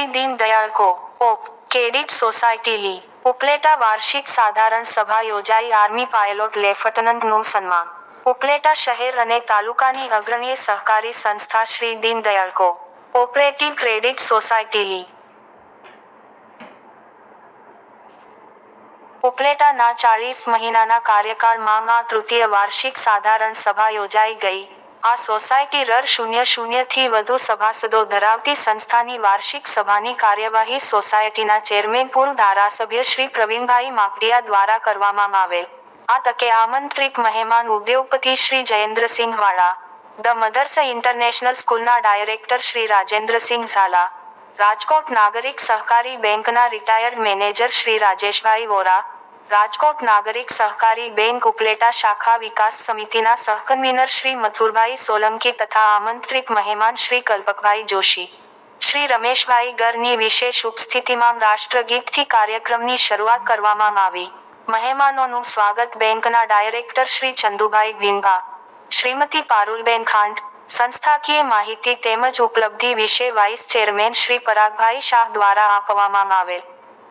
શ્રી દીનદયાળ કો ઓપ credit society લી ઉપલેટા વાર્ષિક સાધારણ સભા યોજાઈ આર્મી પાયલોટ લેફ્ટનન્ટનું સન્માન ઉપલેટા શહેર અને તાલુકાની અગ્રણીય સહકારી સંસ્થા શ્રી દીનદયાળ કો ઓપરેટિવ ક્રેડિટ સોસાયટી લી ઉપલેટાના ચાળીસ મહિનાના કાર્યકાળમાં આ તૃતીય વાર્ષિક સાધારણ સભા યોજાઈ ગઈ આ સોસાયટી રર શૂન્ય શૂન્યથી વધુ સભાસદો ધરાવતી સંસ્થાની વાર્ષિક સભાની કાર્યવાહી સોસાયટીના ચેરમેન પૂર્વ ધારાસભ્ય શ્રી પ્રવીણભાઈ માકડિયા દ્વારા કરવામાં આવેલ. આ તકે આમંત્રિત મહેમાન ઉદ્યોગપતિ Shri Jayendrasinh Vala, the mothers international સ્કૂલના ડાયરેક્ટર શ્રી રાજેન્દ્રસિંહ ઝાલા, રાજકોટ નાગરિક સહકારી બેંકના retired manager Shri Rajeshbhai Vora Rajkot Nagarik Sahakari bank Upleta શાખા વિકાસ સમિતિના સહકન્વીનર શ્રી મથુરભાઈ સોલંકી તથા આમંત્રિત મહેમાન શ્રી કલ્પકભાઈ જોશી. શ્રી રમેશભાઈ ગરની વિશેષ ઉપસ્થિતિમાં રાષ્ટ્રગીતથી કાર્યક્રમની શરૂઆત કરવામાં આવી. મહેમાનોનું સ્વાગત બેંકના ડાયરેક્ટર શ્રી ચંદુભાઈ વિંભા શ્રીમતી પારુલબેન ખાંડ સંસ્થાકીય માહિતી તેમજ ઉપલબ્ધિ વિશે વાઇસ ચેરમેન શ્રી પરાગભાઈ શાહ દ્વારા આપવામાં આવેલ.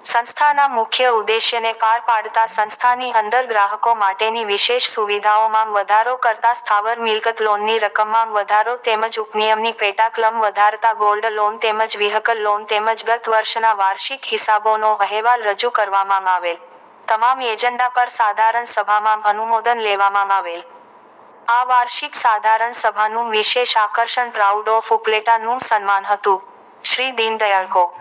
સંસ્થાના મુખ્ય ઉદ્દેશ્યને પાર પાડતા સંસ્થાની અંદર ગ્રાહકો માટેની વિશેષ સુવિધાઓમાં વધારો કરતા સ્થાવર મિલકત લોનની રકમમાં વધારો તેમજ ઉપનિયમની પેટાક્લમ વધારતા ગોલ્ડ લોન તેમજ વ્હીકલ લોન તેમજ ગત વર્ષના વાર્ષિક હિસાબોનો અહેવાલ રજૂ કરવામાં આવેલ. તમામ એજન્ડા પર સાધારણ સભામાં અનુમોદન લેવામાં આવેલ. આ વાર્ષિક સાધારણ સભાનું વિશેષ આકર્ષણ પ્રાઉડ ઓફ ઉપલેટાનું સન્માન હતું. શ્રી દીનદયાળ કો.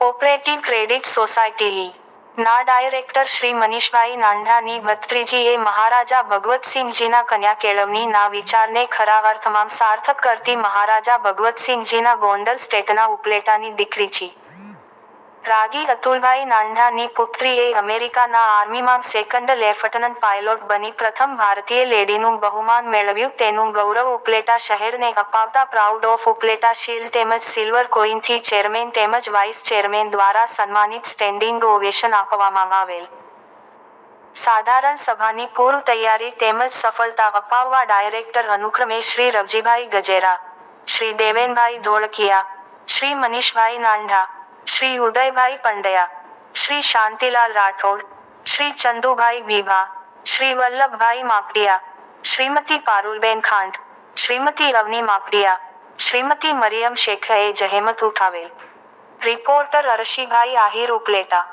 ઓપરેટિવ ક્રેડિટ સોસાયટીની. ના ડાયરેક્ટર શ્રી મનીષભાઈ નાંઢાની ભત્રીજીએ મહારાજા ભગવતસિંહજીના કન્યા કેળવણી ના વિચારને ખરા અર્થમાં સાર્થક કરતી મહારાજા ભગવતસિંહજીના ગોંડલ સ્ટેટના ઉપલેટાની દીકરી છે રાગી અતુલભાઈ નાંઢાની પુત્રીએ અમેરિકાના આર્મીમાં સેકન્ડ લેફ્ટનન્ટ પાયલોટ બની. પ્રથમ ભારતીય લેડીનું બહુમાન મેળવ્યું. તેનું ગૌરવ ઉપલેટા શહેરને અપાવતા પ્રાઉડ ઓફ ઉપલેટા શીલ્ડ તેમજ સિલ્વર કોઈનથી ચેરમેન તેમજ વાઇસ ચેરમેન દ્વારા સન્માનિત સ્ટેન્ડિંગ ઓવેશન આપવામાં આવેલ. સાધારણ સભાની પૂર્વ તૈયારી તેમજ સફળતા અપાવવા ડાયરેક્ટર અનુક્રમે શ્રી રવજીભાઈ ગજેરા, શ્રી દેવેનભાઈ ધોળકિયા, શ્રી મનીષભાઈ નાંઢા શ્રી ઉદયભાઈ પંડ્યા, શ્રી શાંતિલાલ રાઠોડ, શ્રી ચંદુભાઈ વિભા, શ્રી વલ્લભભાઈ માકડિયા શ્રીમતી પારુલબેન ખાંડ, શ્રીમતી રવની માકડિયા શ્રીમતી મરિયમ શેખએ જહેમત ઉઠાવેલ. રિપોર્ટર અરશીભાઈ આહિર ઉપલેટા.